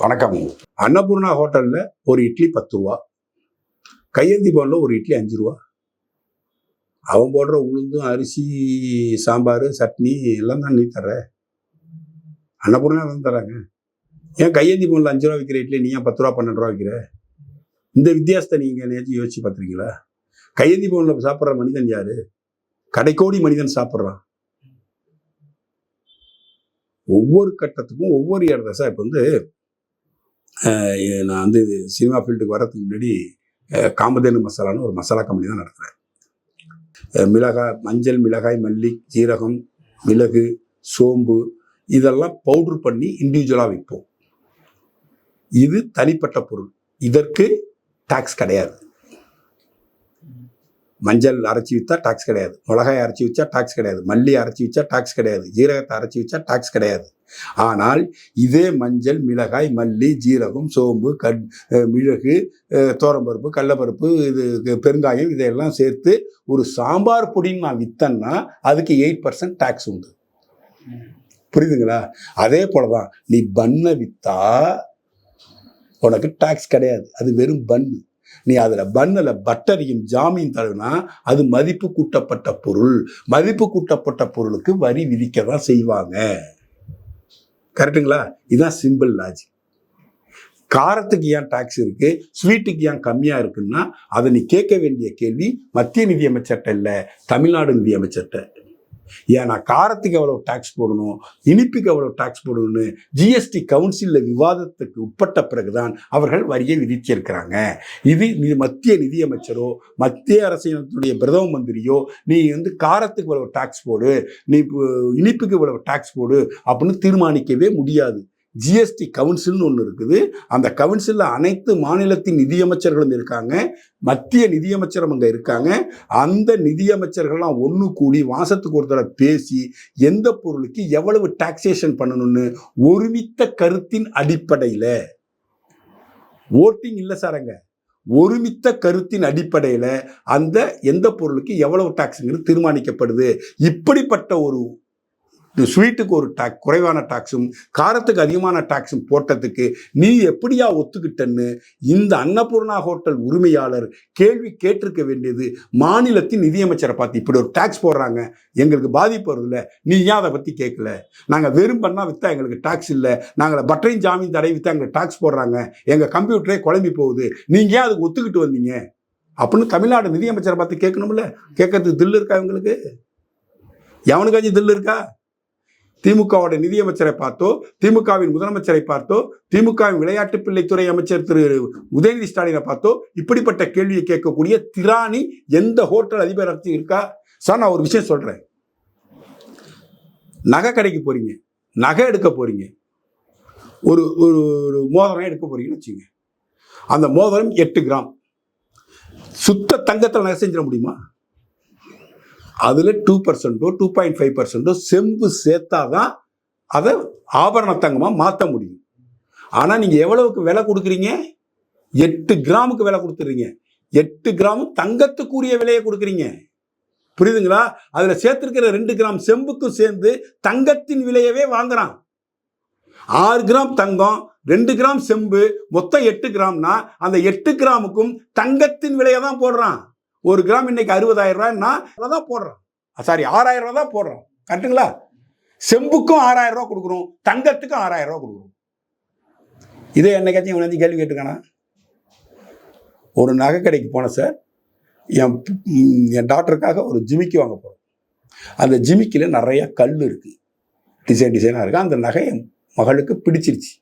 வணக்கம். அன்னபூர்ணா ஹோட்டலில் ஒரு இட்லி பத்து ரூபா. கையேந்தி பவன்ல ஒரு இட்லி அஞ்சு ரூபா. அவன் போடுற உளுந்தும் அரிசி சாம்பார் சட்னி எல்லாம் தான் நீ தர்ற. அன்னபூர்ணா தான் தராங்க ஏன் கையேந்தி பவன்ல அஞ்சு ரூபா விற்கிற இட்லி நீ ஏன் பத்து ரூபா பன்னெண்டு ரூபா விற்கிற இந்த வித்தியாசத்தை நீங்கள் நேற்று யோசிச்சு பார்த்துருக்கீங்களா கையேந்தி பவன்ல சாப்பிட்ற மனிதன் யார்? கடைக்கோடி மனிதன் சாப்பிட்றான். ஒவ்வொரு கட்டத்துக்கும் ஒவ்வொரு இடத்த சார் இப்போ வந்து நான் வந்து இது சினிமா ஃபீல்டுக்கு வரதுக்கு முன்னாடி காமதேனு மசாலான்னு ஒரு மசாலா கம்பெனி தான் நடத்துகிறேன் மிளகாய் மஞ்சள் மிளகாய் மல்லி ஜீரகம் மிளகு சோம்பு இதெல்லாம் பவுடர் பண்ணி இண்டிவிஜுவலாக விற்போம். இது தனிப்பட்ட பொருள். இதற்கு டாக்ஸ் கிடையாது. மஞ்சள் அரைச்சி விற்றா டாக்ஸ் கிடையாது. மிளகாய் அரைச்சி வச்சா டாக்ஸ் கிடையாது. மல்லி அரைச்சி வச்சா டாக்ஸ் கிடையாது. ஜீரகத்தை அரைச்சி வச்சா டாக்ஸ் கிடையாது. ஆனால் இதே மஞ்சள் மிளகாய் மல்லி ஜீரகம் சோம்பு கட் மிளகு தோரம்பருப்பு கடலப்பருப்பு இது பெருங்காயம் இதையெல்லாம் சேர்த்து ஒரு சாம்பார் பொடின்னு நான் விற்றேன்னா அதுக்கு எயிட் பர்சன்ட் டேக்ஸ் உண்டு. புரியுதுங்களா? அதே போல தான் நீ பண்ணை விற்றா உனக்கு டேக்ஸ் கிடையாது. அது வெறும் பன்னு நீ அதில் பன்னில் பட்டரையும் ஜாமீன் தருனா அது மதிப்பு கூட்டப்பட்ட பொருள். மதிப்பு கூட்டப்பட்ட பொருளுக்கு வரி விதிக்க தான் செய்வாங்க. கரெக்டுங்களா? இதுதான் சிம்பிள் லாஜிக். காரத்துக்கு ஏன் டாக்ஸ் இருக்கு? ஸ்வீட்டுக்கு ஏன் கம்மியா இருக்குன்னா அதை நீ கேட்க வேண்டிய கேள்வி மத்திய நிதியமைச்சர்கிட்ட இல்லை தமிழ்நாடு நிதியமைச்சர்கிட்ட. ஏன்னா காரத்துக்கு எவ்வளோ டாக்ஸ் போடணும் இனிப்புக்கு எவ்வளவு டேக்ஸ் போடணும்னு ஜிஎஸ்டி கவுன்சிலில் விவாதத்துக்கு உட்பட்ட பிறகுதான் அவர்கள் வரியை விதிச்சிருக்கிறாங்க இது மத்திய நிதியமைச்சரோ மத்திய அரசினுடைய பிரதம மந்திரியோ நீ வந்து காரத்துக்கு இவ்வளோ டாக்ஸ் போடு நீ இனிப்புக்கு இவ்வளோ டாக்ஸ் போடு அப்படின்னு தீர்மானிக்கவே முடியாது. ஜிஎஸ்டி கவுன்சில்னு ஒன்று இருக்குது. அந்த கவுன்சிலில் அனைத்து மாநிலத்தின் நிதியமைச்சர்களும் இருக்காங்க. மத்திய நிதியமைச்சரும் அங்கே இருக்காங்க. அந்த நிதியமைச்சர்கள்லாம் ஒன்று கூடி வாசத்துக்கு ஒரு தடவை பேசி எந்த பொருளுக்கு எவ்வளவு டாக்ஸேஷன் பண்ணணும்னு ஒருமித்த கருத்தின் அடிப்படையில் ஓட்டிங் இல்லை சாரங்க ஒருமித்த கருத்தின் அடிப்படையில் அந்த எந்த பொருளுக்கு எவ்வளவு டாக்ஸுங்கிறது தீர்மானிக்கப்படுது. இப்படிப்பட்ட ஒரு ஸ்வீட்டுக்கு ஒரு டாக் குறைவான டாக்ஸும் காரத்துக்கு அதிகமான டாக்ஸும் போட்டதுக்கு நீ எப்படியா ஒத்துக்கிட்டன்னு இந்த அன்னபூர்ணா ஹோட்டல் உரிமையாளர் கேள்வி கேட்டிருக்க வேண்டியது மாநிலத்தின் நிதியமைச்சரை பார்த்து இப்படி ஒரு டாக்ஸ் போடுறாங்க. எங்களுக்கு பாதிப்பு வருதுல்ல. நீ ஏன் அதை பற்றி கேட்கல? நாங்கள் வெறும் பண்ணால் விற்றா எங்களுக்கு டாக்ஸ் இல்லை. நாங்கள் பட்டரையும் ஜாமீன் தடை விற்றா எங்களுக்கு டாக்ஸ் போடுறாங்க. எங்கள் கம்ப்யூட்டரே குழம்பி போகுது. நீங்கள் ஏன் அதுக்கு ஒத்துக்கிட்டு வந்தீங்க? அப்படின்னு தமிழ்நாடு நிதியமைச்சரை பார்த்து கேட்கணும்ல. கேட்கறதுக்கு தில்லு இருக்கா இவங்களுக்கு? எவனுக்காச்சும் தில்லு இருக்கா? திமுகவோட நிதியமைச்சரை பார்த்தோ திமுகவின் முதலமைச்சரை பார்த்தோ திமுகவின் விளையாட்டு பிள்ளைத்துறை அமைச்சர் திரு உதயநிதி ஸ்டாலினை பார்த்தோ இப்படிப்பட்ட கேள்வியை கேட்கக்கூடிய திராணி எந்த ஹோட்டல் அதிபர் இருக்கா? சார் நான் ஒரு விஷயம் சொல்கிறேன் நகை கடைக்கு போகிறீங்க நகை எடுக்க போகிறீங்க ஒரு ஒரு ஒரு மோதிரம் எடுக்க போறீங்கன்னு வச்சுங்க அந்த மோதிரம் எட்டு கிராம். சுத்த தங்கத்தில் நகை செஞ்சிட முடியுமா? அதில் டூ பர்சன்ட்டோ டூ பாயிண்ட் ஃபைவ் பர்சன்ட்டோ செம்பு சேர்த்தா தான் அதை ஆபரண தங்கமாக மாற்ற முடியும். ஆனால் நீங்கள் எவ்வளவுக்கு விலை கொடுக்குறீங்க? எட்டு கிராமுக்கு விலை கொடுத்துறீங்க எட்டு கிராம் தங்கத்துக்குரிய விலையை கொடுக்குறீங்க. புரியுதுங்களா? அதில் சேர்த்துருக்கிற ரெண்டு கிராம் செம்புக்கும் சேர்ந்து தங்கத்தின் விலையவே வாங்குறான். ஆறு கிராம் தங்கம் ரெண்டு கிராம் செம்பு மொத்தம் எட்டு கிராம்னா அந்த எட்டு கிராமுக்கும் தங்கத்தின் விலையை தான் போடுறான். ஒரு கிராம் இன்னைக்கு அறுபதாயிரம் ரூபாய்னா தான் போடுறோம் சாரி ஆறாயிரம் ரூபா தான் போடுறோம். கரெக்டுங்களா செம்புக்கும் ஆறாயிரம் ரூபா கொடுக்குறோம் தங்கத்துக்கும் ஆறாயிரம் ரூபா கொடுக்குறோம். இதே என்னைக்காச்சும் இவன் வந்து கேள்வி கேட்டுக்கானா ஒரு நகை கடைக்கு போனேன் சார் என் என் டாக்டருக்காக ஒரு ஜிமிக்கி வாங்க போகிறோம் அந்த ஜிமிக்கியில் நிறைய கல் இருக்குது டிசைன் டிசைனாக இருக்குது அந்த நகை மகளுக்கு பிடிச்சிருச்சு.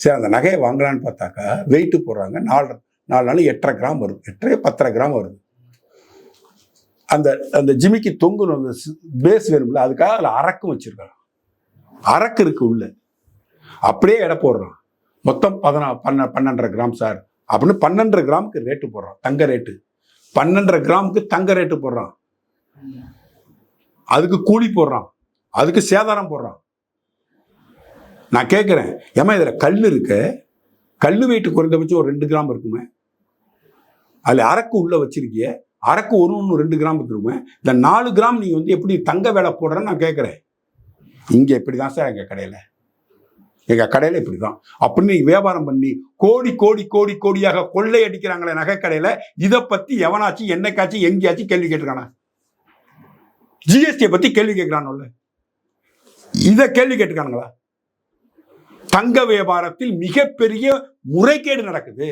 சரி அந்த நகையை வாங்கலான்னு பார்த்தாக்கா வெயிட்டு போடுறாங்க நாலரை நாலு நாள் எட்டரை கிராம் வருது. எட்டரை பத்தரை கிராம் வருது. அந்த அந்த ஜிமிக்கு தொங்கணும் அந்த பேஸ் வேணும்ல அதுக்காக அதில் அரக்கும் வச்சிருக்காங்க. அரக்கு இருக்கு உள்ள. அப்படியே எடை போடுறான். மொத்தம் பதினா பன்ன பன்னெண்டரை கிராம் சார் அப்படின்னு பன்னெண்டரை கிராமுக்கு ரேட்டு போடுறான். தங்க ரேட்டு பன்னெண்டரை கிராமுக்கு தங்க ரேட்டு போடுறான். அதுக்கு கூலி போடுறான். அதுக்கு சேதாரம் போடுறான். நான் கேட்குறேன் ஏமா இதில் கல் இருக்கு? கல் வெயிட்டு குறைந்தபட்சம் ஒரு ரெண்டு கிராம் இருக்குமே. அதில் அரக்கு உள்ளே வச்சிருக்கிய அரக்கு ஒரு ஒன்று ரெண்டு கிராம் இருக்குமே இந்த நாலு கிராம் நீங்கள் வந்து எப்படி தங்க வேலை போடுறேன்னு நான் கேட்குறேன். இங்கே இப்படி தான் சார் எங்கள் கடையில். எங்கள் கடையில் இப்படி தான் அப்படின்னு வியாபாரம் பண்ணி கோடி கோடி கோடி கோடியாக கொள்ளை அடிக்கிறாங்களே நகைக்கடையில் இதை பற்றி எவனாச்சும் என்னைக்காச்சும் எங்கேயாச்சும் கேள்வி கேட்டிருக்கானா? ஜிஎஸ்டியை பற்றி கேள்வி கேட்குறானுல்ல. இதை கேள்வி கேட்டுருக்கானுங்களா? தங்க வியாபாரத்தில் மிகப்பெரிய முறைகேடு நடக்குது.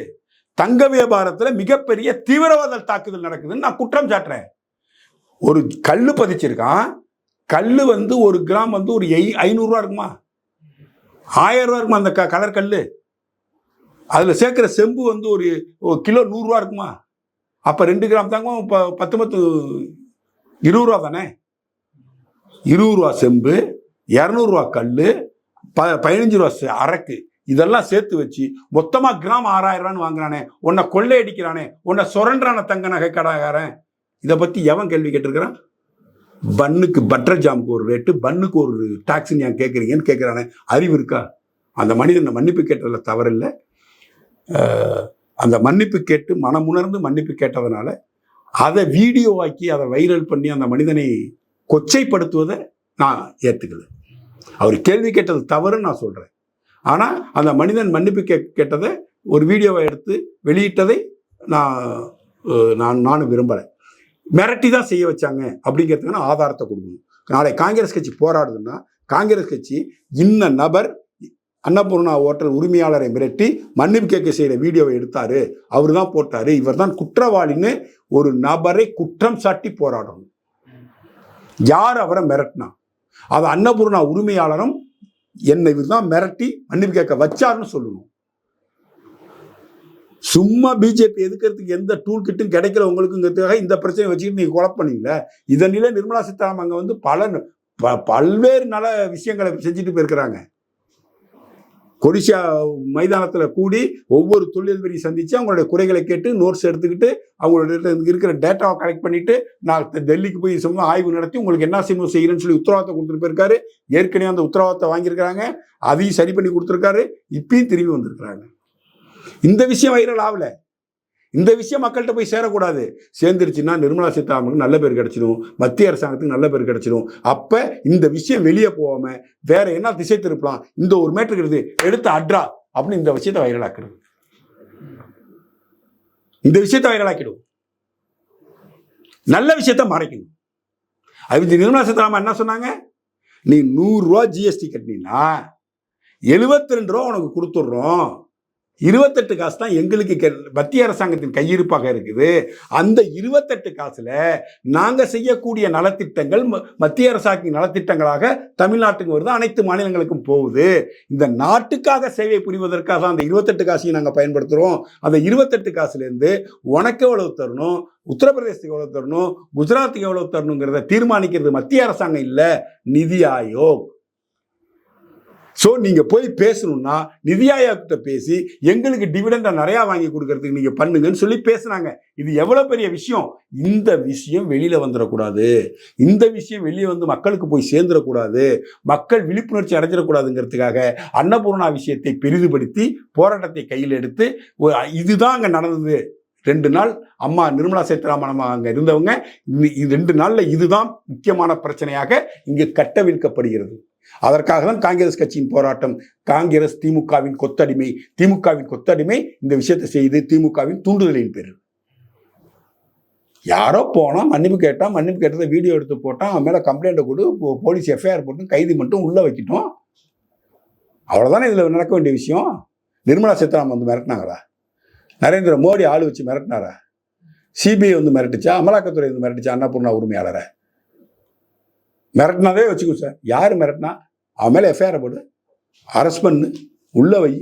தங்க வியாபாரத்தில் மிகப்பெரிய தீவிரவாத தாக்குதல் நடக்குதுன்னு நான் குற்றம் சாட்டுறேன். ஒரு கல் பதிச்சிருக்கான். கல் வந்து ஒரு கிராம் வந்து ஒரு எய் ஐநூறுரூவா இருக்குமா? ஆயிரம் ரூபா இருக்குமா அந்த க கலர் கல் அதில் சேர்க்குற செம்பு வந்து ஒரு ஒரு கிலோ நூறுரூவா இருக்குமா? அப்போ ரெண்டு கிராம் தாங்க இப்போ பத்து பத்து இருபது ரூபா தானே? இருபது ரூபா செம்பு இரநூறுவா கல் ப பதினஞ்சு ரூபா அரக்கு. இதெல்லாம் சேர்த்து வச்சு மொத்தமாக கிராம் ஆறாயிரம் ரூபான்னு வாங்குறானே. உன்னை கொள்ளையடிக்கிறானே. உன்னை சுரண்டான தங்க நகை கடாகாரன் இதை பற்றி எவன் கேள்வி கேட்டிருக்கிறான்? பன்னுக்கு பட்டர் ஜாமுக்கு ஒரு ரேட்டு பன்னுக்கு ஒரு டாக்ஸ்ன்னு ஏன் கேட்குறீங்கன்னு கேட்குறானே. அறிவு இருக்கா? அந்த மனிதனை மன்னிப்பு கேட்டதில் தவறில்லை. அந்த மன்னிப்பு கேட்டு மனமுணர்ந்து மன்னிப்பு கேட்டதுனால அதை வீடியோவாக்கி அதை வைரல் பண்ணி அந்த மனிதனை கொச்சைப்படுத்துவதை நான் ஏற்றுக்கலை அவர் கேள்வி கேட்டது தவறுன்னு நான் சொல்கிறேன் ஆனால் அந்த மனிதன் மன்னிப்பு கே கேட்டதை ஒரு வீடியோவை எடுத்து வெளியிட்டதை நான் நான் நானும் விரும்பலை மிரட்டி தான் செய்ய வச்சாங்க அப்படிங்கிறதுக்கான ஆதாரத்தை கொடுக்கணும். நாளை காங்கிரஸ் கட்சி போராடுதுன்னா காங்கிரஸ் கட்சி இந்த நபர் அன்னபூர்ணா ஹோட்டல் உரிமையாளரை மிரட்டி மன்னிப்பு கேட்க செய்கிற வீடியோவை எடுத்தாரு. அவர் தான் போட்டாரு. இவர் தான் குற்றவாளின்னு ஒரு நபரை குற்றம் சாட்டி போராடணும். யார் அவரை மிரட்டினா? அது அன்னபூர்ணா உரிமையாளரும் என்னை இவர் தான் மிரட்டி மன்னிப்பு கேட்க வச்சாருன்னு சொல்லணும். சும்மா பிஜேபி எதுக்கிறதுக்கு எந்த டூல் கிட்டும் கிடைக்கல உங்களுக்குங்கிறதுக்காக இந்த பிரச்சனையை வச்சுக்கிட்டு நீங்க குழப்பனீங்களே நிலை நிர்மலா சீதாராமன் அங்கே வந்து பல ப- பல்வேறு நல விஷயங்களை செஞ்சுட்டு போயிருக்கிறாங்க. கொடிஷா மைதானத்தில் கூடி ஒவ்வொரு தொழிலதிபரையும் சந்தித்து அவங்களுடைய குறைகளை கேட்டு நோட்ஸ் எடுத்துக்கிட்டு அவங்களோட இருக்கிற டேட்டாவை கலெக்ட் பண்ணிட்டு நான் டெல்லிக்கு போய் சும்மா ஆய்வு நடத்தி உங்களுக்கு என்ன செய்யணும் செய்கிறேன்னு சொல்லி உத்தரவாதத்தை கொடுத்துட்டு போயிருக்காரு. ஏற்கனவே அந்த உத்தரவாதத்தை வாங்கியிருக்கிறாங்க. அதையும் சரி பண்ணி கொடுத்துருக்காரு. இப்பயும் திரும்பி வந்திருக்கிறாங்க. இந்த விஷயம் வைரல் ஆகலை. இந்த விஷயம் மக்கள்கிட்ட போய் சேரக்கூடாது. சேர்ந்துருச்சுன்னா நிர்மலா சீதாராமனுக்கு நல்ல பேர் கிடைச்சிடும் மத்திய அரசாங்கத்துக்கு நல்ல பேர் கிடைச்சிடும் அப்போ இந்த விஷயம் வெளியே போகாமல் வேற என்ன திசை திருப்பலாம்? இந்த ஒரு மேட்ரு இருக்குது. எடுத்து அட்ரா அப்படின்னு இந்த விஷயத்தை வைரலாக்குறது. இந்த விஷயத்தை வைரலாக்கிடும். நல்ல விஷயத்த மறைக்கணும். அது நிர்மலா சீதாராமன் என்ன சொன்னாங்க? நீ நூறுரூவா ஜிஎஸ்டி கட்டினீங்கன்னா எழுபத்தி ரெண்டு ரூபா உனக்கு கொடுத்துட்றோம். இருபத்தெட்டு காசு தான் எங்களுக்கு கெ- மத்திய அரசாங்கத்தின் கையிருப்பாக இருக்குது. அந்த இருபத்தெட்டு காசுல நாங்க செய்யக்கூடிய நலத்திட்டங்கள் ம- மத்திய அரசாங்கத்தின் நலத்திட்டங்களாக தமிழ்நாட்டுக்கு வருது அனைத்து மாநிலங்களுக்கும் போகுது. இந்த நாட்டுக்காக சேவை புரிவதற்காக தான் அந்த இருபத்தெட்டு காசையும் நாங்கள் பயன்படுத்துகிறோம் அந்த இருபத்தெட்டு காசுலேருந்து உனக்கு எவ்வளவு தரணும் உத்தரப்பிரதேசத்துக்கு எவ்வளவு தரணும் குஜராத்துக்கு எவ்வளவு தரணுங்கிறத தீர்மானிக்கிறது மத்திய அரசாங்கம் இல்லை நிதி ஆயோக். ஸோ நீங்கள் போய் பேசணும்னா நிதி ஆயோக்கிட்ட பேசி எங்களுக்கு டிவிடெண்டை நிறையா வாங்கி கொடுக்கறதுக்கு நீங்கள் பண்ணுங்கன்னு சொல்லி பேசுனாங்க. இது எவ்வளோ பெரிய விஷயம்? இந்த விஷயம் வெளியில் வந்துடக்கூடாது இந்த விஷயம் வெளியே வந்து மக்களுக்கு போய் சேர்ந்துடக்கூடாது மக்கள் விழிப்புணர்ச்சி அடைஞ்சிடக்கூடாதுங்கிறதுக்காக அன்னபூர்ணா விஷயத்தை பெரிதுபடுத்தி போராட்டத்தை கையில் எடுத்து இதுதான் அங்கே நடந்தது. ரெண்டு நாள் அம்மா நிர்மலா சீதாராமன் அம்மா அங்கே இருந்தவங்க இது ரெண்டு நாளில் இதுதான் முக்கியமான பிரச்சனையாக இங்கு கட்டவிழ்க்கப்படுகிறது. அதற்காக தான் காங்கிரஸ் கட்சியின் போராட்டம். காங்கிரஸ் திமுகவின் கொத்தடிமை. திமுகவின் கொத்தடிமை இந்த விஷயத்தை செய்து திமுகவின் தூண்டுதலின் பேர். யாரோ போனால் மன்னிப்பு கேட்டால் மன்னிப்பு கேட்டதை வீடியோ எடுத்து போட்டால் அவன் மேலே கம்ப்ளைண்ட்டை கொடு போ- போலீஸ் எஃப்ஐஆர் போட்டு கைது மட்டும் உள்ளே வைக்கிட்டோம். அவ்வளோதானே இதில் நடக்க வேண்டிய விஷயம்? நிர்மலா சீதாராமன் வந்து மிரட்டினாங்களா? நரேந்திர மோடி ஆள் வச்சு மிரட்டினாரா? சிபிஐ வந்து மிரட்டுச்சா? அமலாக்கத்துறை வந்து மிரட்டுச்சா? அன்னபூர்ணா உரிமையாளரை? மிரட்டினதே வச்சுக்கோ சார். யார் மிரட்டினா? அவன் மேலே எஃப்ஐஆர் போடு. அரெஸ்ட் பண்ணு. உள்ள வை.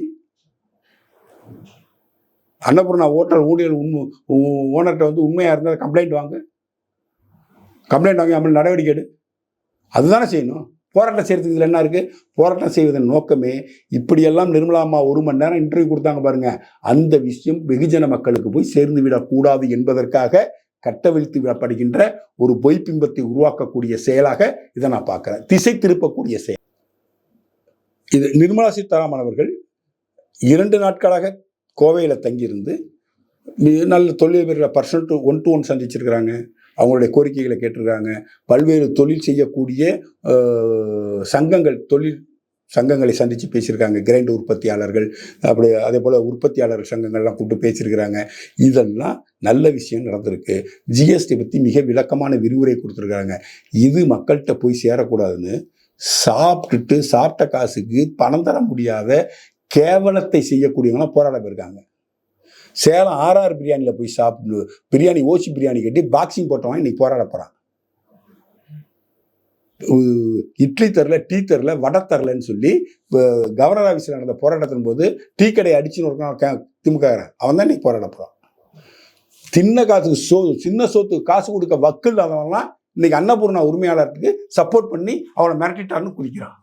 அன்னபூர்ணா ஓட்டல் ஊழியர் உண்மை ஓனர்கிட்ட வந்து உண்மையாக இருந்தால் கம்ப்ளைண்ட் வாங்க. கம்ப்ளைண்ட் வாங்கி அவன் நடவடிக்கை எடு. அதுதானே செய்யணும். போராட்டம் செய்கிறதுக்கு இதில் என்ன இருக்குது போராட்டம் செய்வதன் நோக்கமே இப்படியெல்லாம் நிர்மலா அம்மா ஒரு மணி நேரம் இன்டர்வியூ கொடுத்தாங்க பாருங்கள் அந்த விஷயம் வெகுஜன மக்களுக்கு போய் சேர்ந்து விடக்கூடாது என்பதற்காக கட்டவிழ்த்து விடப்படுகின்ற ஒரு பொய் பிம்பத்தை உருவாக்கக்கூடிய செயலாக இதை நான் பார்க்குறேன். திசை திருப்பக்கூடிய செயல். இது நிர்மலா சீதாராமன் அவர்கள் இரண்டு நாட்களாக கோவையில் தங்கியிருந்து நல்ல தொழிலதிபர்களை person to one to one சந்திச்சிருக்கிறாங்க. அவங்களுடைய கோரிக்கைகளை கேட்டிருக்காங்க. பல்வேறு தொழில் செய்யக்கூடிய சங்கங்கள் தொழில் சங்கங்களை சந்தித்து பேசியிருக்காங்க கிரைண்ட் உற்பத்தியாளர்கள் அப்படி அதே போல் உற்பத்தியாளர் சங்கங்கள்லாம் கூப்பிட்டு பேசியிருக்கிறாங்க. இதெல்லாம் நல்ல விஷயம் நடந்திருக்கு. ஜிஎஸ்டி பற்றி மிக விளக்கமான விரிவுரை கொடுத்துருக்காங்க இது மக்கள்கிட்ட போய் சேரக்கூடாதுன்னு சாப்பிட்டுட்டு சாப்பிட்ட காசுக்கு பணம் தர முடியாத கேவலத்தை செய்யக்கூடியவங்களாம் போராட போயிருக்காங்க. சேலம் ஆர்ஆர் பிரியாணியில் போய் சாப்பிட்டு பிரியாணி ஓசி பிரியாணி கட்டி பாக்ஸிங் போட்டவன் இன்னைக்கு போராட போகிறான் இட்லி தரல டீ தரல வடை தரலன்னு சொல்லி கவர்னர் ஆஃபீஸில் நடந்த போராட்டத்தின் போது டீ கடையை அடிச்சுன்னு இருக்கான் திமுக அவன் தான் இன்னைக்கு போராட போகிறான் சின்ன காசுக்கு சோ சின்ன சோத்துக்கு காசு கொடுக்க வக்கு இல்லாதவன்லாம் இன்னைக்கு அன்னபூர்ணா உரிமையாளருக்கு சப்போர்ட் பண்ணி அவனை மிரட்டிட்டான்னு குதிக்கிறான்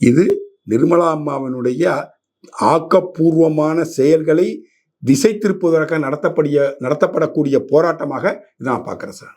இது நிர்மலா அம்மாவினுடைய ஆக்கப்பூர்வமான செயல்களை திசை திருப்புவதற்காக நடத்தப்படிய நடத்தப்படக்கூடிய போராட்டமாக நான் பார்க்குறேன் சார்.